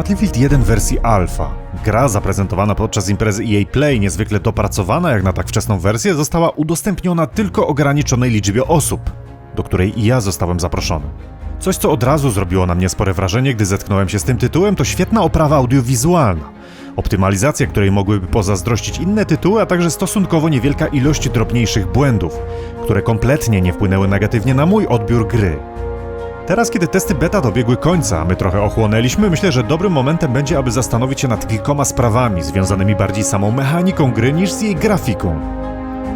Battlefield 1 w wersji alfa. Gra zaprezentowana podczas imprezy EA Play, niezwykle dopracowana jak na tak wczesną wersję, została udostępniona tylko ograniczonej liczbie osób, do której i ja zostałem zaproszony. Coś, co od razu zrobiło na mnie spore wrażenie, gdy zetknąłem się z tym tytułem, to świetna oprawa audiowizualna. Optymalizacja, której mogłyby pozazdrościć inne tytuły, a także stosunkowo niewielka ilość drobniejszych błędów, które kompletnie nie wpłynęły negatywnie na mój odbiór gry. Teraz, kiedy testy beta dobiegły końca, my trochę ochłonęliśmy, myślę, że dobrym momentem będzie, aby zastanowić się nad kilkoma sprawami związanymi bardziej samą mechaniką gry niż z jej grafiką.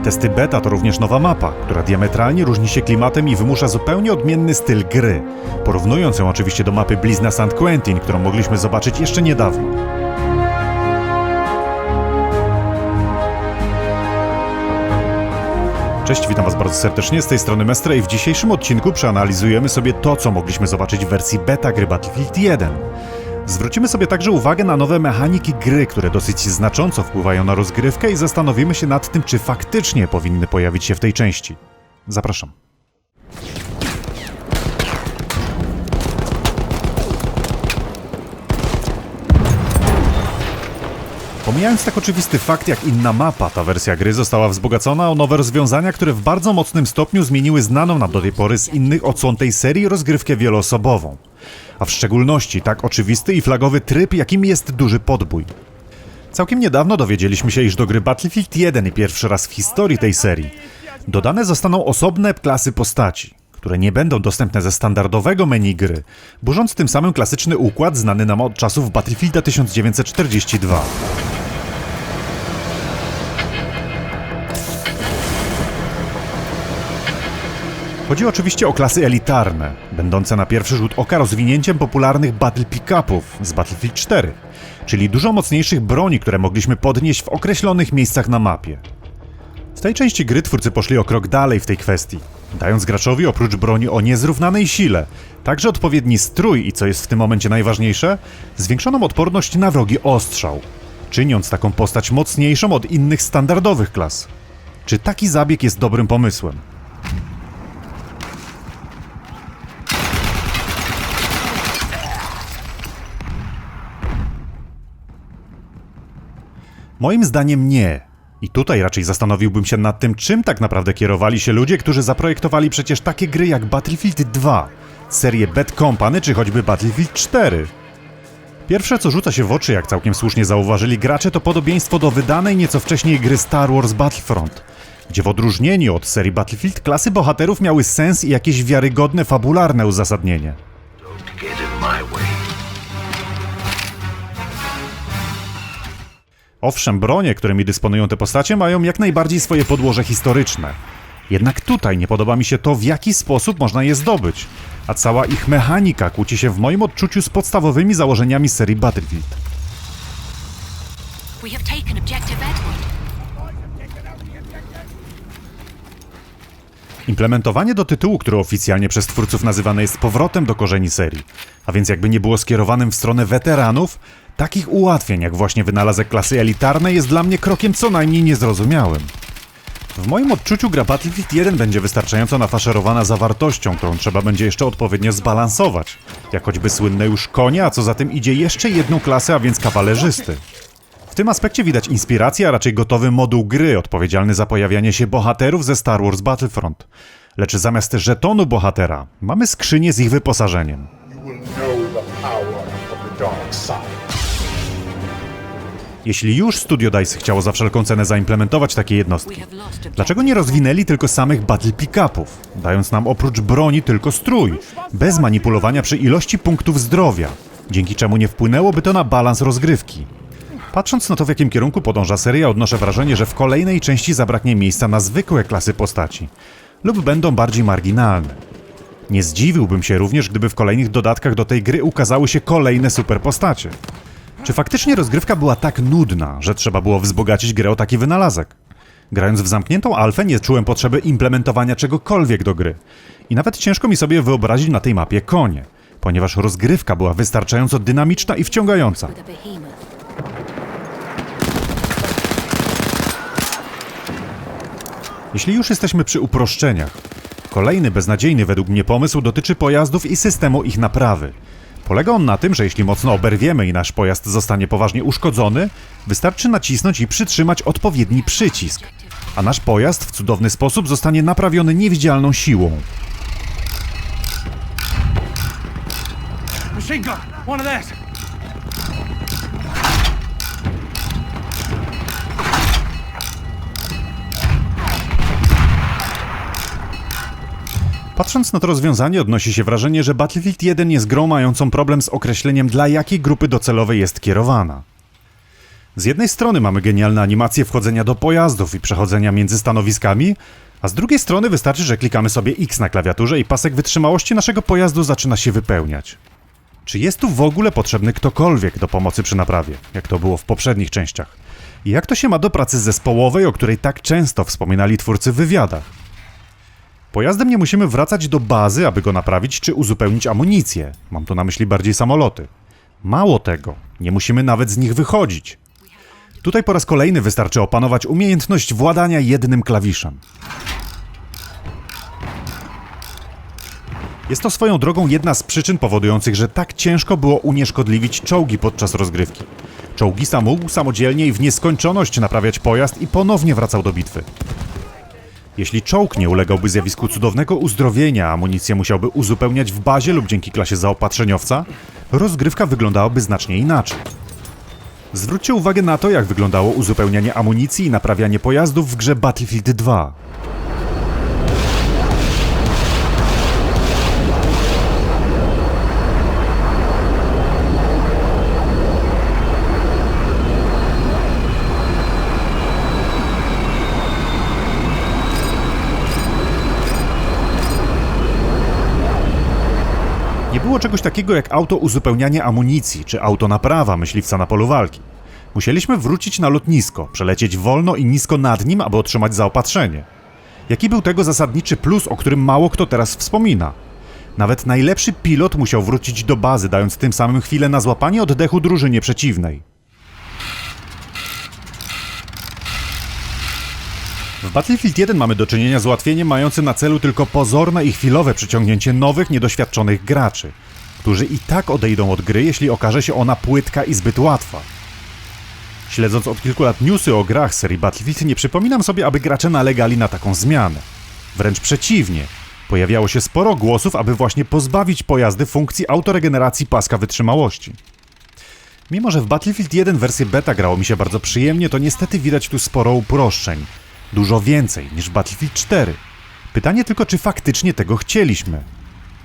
Testy beta to również nowa mapa, która diametralnie różni się klimatem i wymusza zupełnie odmienny styl gry, porównując ją oczywiście do mapy Blizna St. Quentin, którą mogliśmy zobaczyć jeszcze niedawno. Cześć, witam Was bardzo serdecznie, z tej strony Mestre i w dzisiejszym odcinku przeanalizujemy sobie to, co mogliśmy zobaczyć w wersji beta gry Battlefield 1. Zwrócimy sobie także uwagę na nowe mechaniki gry, które dosyć znacząco wpływają na rozgrywkę i zastanowimy się nad tym, czy faktycznie powinny pojawić się w tej części. Zapraszam. Pomijając tak oczywisty fakt jak inna mapa, ta wersja gry została wzbogacona o nowe rozwiązania, które w bardzo mocnym stopniu zmieniły znaną nam do tej pory z innych odsłon tej serii rozgrywkę wieloosobową. A w szczególności tak oczywisty i flagowy tryb, jakim jest duży podbój. Całkiem niedawno dowiedzieliśmy się, iż do gry Battlefield 1 i pierwszy raz w historii tej serii dodane zostaną osobne klasy postaci, które nie będą dostępne ze standardowego menu gry, burząc tym samym klasyczny układ znany nam od czasów Battlefielda 1942. Chodzi oczywiście o klasy elitarne, będące na pierwszy rzut oka rozwinięciem popularnych battle pick-upów z Battlefield 4, czyli dużo mocniejszych broni, które mogliśmy podnieść w określonych miejscach na mapie. W tej części gry twórcy poszli o krok dalej w tej kwestii, dając graczowi oprócz broni o niezrównanej sile, także odpowiedni strój i co jest w tym momencie najważniejsze, zwiększoną odporność na wrogi ostrzał, czyniąc taką postać mocniejszą od innych standardowych klas. Czy taki zabieg jest dobrym pomysłem? Moim zdaniem nie. I tutaj raczej zastanowiłbym się nad tym, czym tak naprawdę kierowali się ludzie, którzy zaprojektowali przecież takie gry jak Battlefield 2, serię Bad Company czy choćby Battlefield 4. Pierwsze co rzuca się w oczy, jak całkiem słusznie zauważyli gracze, to podobieństwo do wydanej nieco wcześniej gry Star Wars Battlefront, gdzie w odróżnieniu od serii Battlefield klasy bohaterów miały sens i jakieś wiarygodne fabularne uzasadnienie. Owszem, bronie, którymi dysponują te postacie, mają jak najbardziej swoje podłoże historyczne. Jednak tutaj nie podoba mi się to, w jaki sposób można je zdobyć, a cała ich mechanika kłóci się w moim odczuciu z podstawowymi założeniami serii Battlefield. We have taken objective. Implementowanie do tytułu, który oficjalnie przez twórców nazywane jest powrotem do korzeni serii, a więc jakby nie było skierowanym w stronę weteranów, takich ułatwień jak właśnie wynalazek klasy elitarnej jest dla mnie krokiem co najmniej niezrozumiałym. W moim odczuciu gra Battlefield 1 będzie wystarczająco nafaszerowana zawartością, którą trzeba będzie jeszcze odpowiednio zbalansować, jak choćby słynne już konie, a co za tym idzie jeszcze jedną klasę, a więc kawalerzysty. W tym aspekcie widać inspirację, a raczej gotowy moduł gry odpowiedzialny za pojawianie się bohaterów ze Star Wars Battlefront. Lecz zamiast żetonu bohatera mamy skrzynię z ich wyposażeniem. Jeśli już Studio DICE chciało za wszelką cenę zaimplementować takie jednostki, dlaczego nie rozwinęli tylko samych battle pick-upów, dając nam oprócz broni tylko strój, bez manipulowania przy ilości punktów zdrowia, dzięki czemu nie wpłynęłoby to na balans rozgrywki? Patrząc na to, w jakim kierunku podąża seria, odnoszę wrażenie, że w kolejnej części zabraknie miejsca na zwykłe klasy postaci, lub będą bardziej marginalne. Nie zdziwiłbym się również, gdyby w kolejnych dodatkach do tej gry ukazały się kolejne super postacie. Czy faktycznie rozgrywka była tak nudna, że trzeba było wzbogacić grę o taki wynalazek? Grając w zamkniętą alfę nie czułem potrzeby implementowania czegokolwiek do gry. I nawet ciężko mi sobie wyobrazić na tej mapie konie, ponieważ rozgrywka była wystarczająco dynamiczna i wciągająca. Jeśli już jesteśmy przy uproszczeniach, kolejny beznadziejny według mnie pomysł dotyczy pojazdów i systemu ich naprawy. Polega on na tym, że jeśli mocno oberwiemy i nasz pojazd zostanie poważnie uszkodzony, wystarczy nacisnąć i przytrzymać odpowiedni przycisk, a nasz pojazd w cudowny sposób zostanie naprawiony niewidzialną siłą. Machine gun, one of. Patrząc na to rozwiązanie, odnosi się wrażenie, że Battlefield 1 jest grą mającą problem z określeniem, dla jakiej grupy docelowej jest kierowana. Z jednej strony mamy genialne animacje wchodzenia do pojazdów i przechodzenia między stanowiskami, a z drugiej strony wystarczy, że klikamy sobie X na klawiaturze i pasek wytrzymałości naszego pojazdu zaczyna się wypełniać. Czy jest tu w ogóle potrzebny ktokolwiek do pomocy przy naprawie, jak to było w poprzednich częściach? I jak to się ma do pracy zespołowej, o której tak często wspominali twórcy w wywiadach? Pojazdem nie musimy wracać do bazy, aby go naprawić czy uzupełnić amunicję. Mam tu na myśli bardziej samoloty. Mało tego, nie musimy nawet z nich wychodzić. Tutaj po raz kolejny wystarczy opanować umiejętność władania jednym klawiszem. Jest to swoją drogą jedna z przyczyn powodujących, że tak ciężko było unieszkodliwić czołgi podczas rozgrywki. Czołgista mógł samodzielnie i w nieskończoność naprawiać pojazd i ponownie wracał do bitwy. Jeśli czołg nie ulegałby zjawisku cudownego uzdrowienia, amunicję musiałby uzupełniać w bazie lub dzięki klasie zaopatrzeniowca, rozgrywka wyglądałaby znacznie inaczej. Zwróćcie uwagę na to, jak wyglądało uzupełnianie amunicji i naprawianie pojazdów w grze Battlefield 2. Nie było czegoś takiego jak auto uzupełnianie amunicji czy auto naprawa myśliwca na polu walki. Musieliśmy wrócić na lotnisko, przelecieć wolno i nisko nad nim, aby otrzymać zaopatrzenie. Jaki był tego zasadniczy plus, o którym mało kto teraz wspomina? Nawet najlepszy pilot musiał wrócić do bazy, dając tym samym chwilę na złapanie oddechu drużynie przeciwnej. W Battlefield 1 mamy do czynienia z ułatwieniem mającym na celu tylko pozorne i chwilowe przyciągnięcie nowych, niedoświadczonych graczy, którzy i tak odejdą od gry, jeśli okaże się ona płytka i zbyt łatwa. Śledząc od kilku lat newsy o grach serii Battlefield, nie przypominam sobie, aby gracze nalegali na taką zmianę. Wręcz przeciwnie. Pojawiało się sporo głosów, aby właśnie pozbawić pojazdy funkcji autoregeneracji paska wytrzymałości. Mimo, że w Battlefield 1 wersję beta grało mi się bardzo przyjemnie, to niestety widać tu sporo uproszczeń. Dużo więcej niż Battlefield 4. Pytanie tylko, czy faktycznie tego chcieliśmy.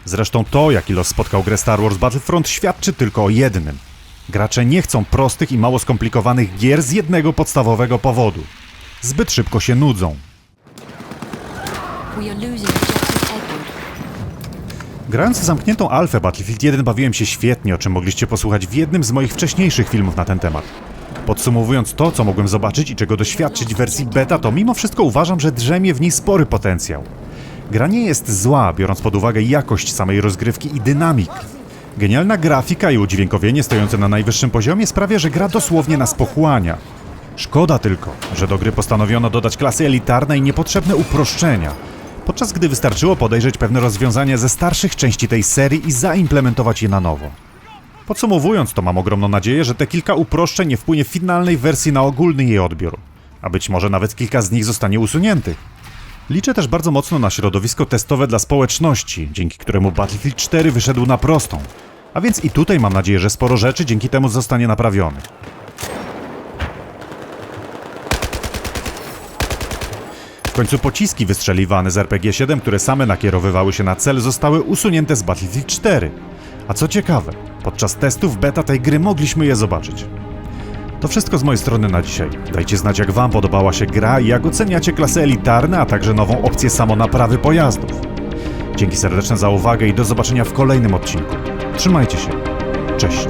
Zresztą to, jaki los spotkał grę Star Wars Battlefront, świadczy tylko o jednym. Gracze nie chcą prostych i mało skomplikowanych gier z jednego podstawowego powodu. Zbyt szybko się nudzą. Grając w zamkniętą alfę Battlefield 1 bawiłem się świetnie, o czym mogliście posłuchać w jednym z moich wcześniejszych filmów na ten temat. Podsumowując to, co mogłem zobaczyć i czego doświadczyć w wersji beta, to mimo wszystko uważam, że drzemie w niej spory potencjał. Gra nie jest zła, biorąc pod uwagę jakość samej rozgrywki i dynamik. Genialna grafika i udźwiękowienie stojące na najwyższym poziomie sprawia, że gra dosłownie nas pochłania. Szkoda tylko, że do gry postanowiono dodać klasy elitarne i niepotrzebne uproszczenia, podczas gdy wystarczyło podejrzeć pewne rozwiązania ze starszych części tej serii i zaimplementować je na nowo. Podsumowując, to mam ogromną nadzieję, że te kilka uproszczeń nie wpłynie w finalnej wersji na ogólny jej odbiór, a być może nawet kilka z nich zostanie usuniętych. Liczę też bardzo mocno na środowisko testowe dla społeczności, dzięki któremu Battlefield 4 wyszedł na prostą. A więc i tutaj mam nadzieję, że sporo rzeczy dzięki temu zostanie naprawionych. W końcu pociski wystrzeliwane z RPG-7, które same nakierowywały się na cel, zostały usunięte z Battlefield 4. A co ciekawe, podczas testów beta tej gry mogliśmy je zobaczyć. To wszystko z mojej strony na dzisiaj. Dajcie znać, jak Wam podobała się gra i jak oceniacie klasy elitarne, a także nową opcję samonaprawy pojazdów. Dzięki serdeczne za uwagę i do zobaczenia w kolejnym odcinku. Trzymajcie się. Cześć.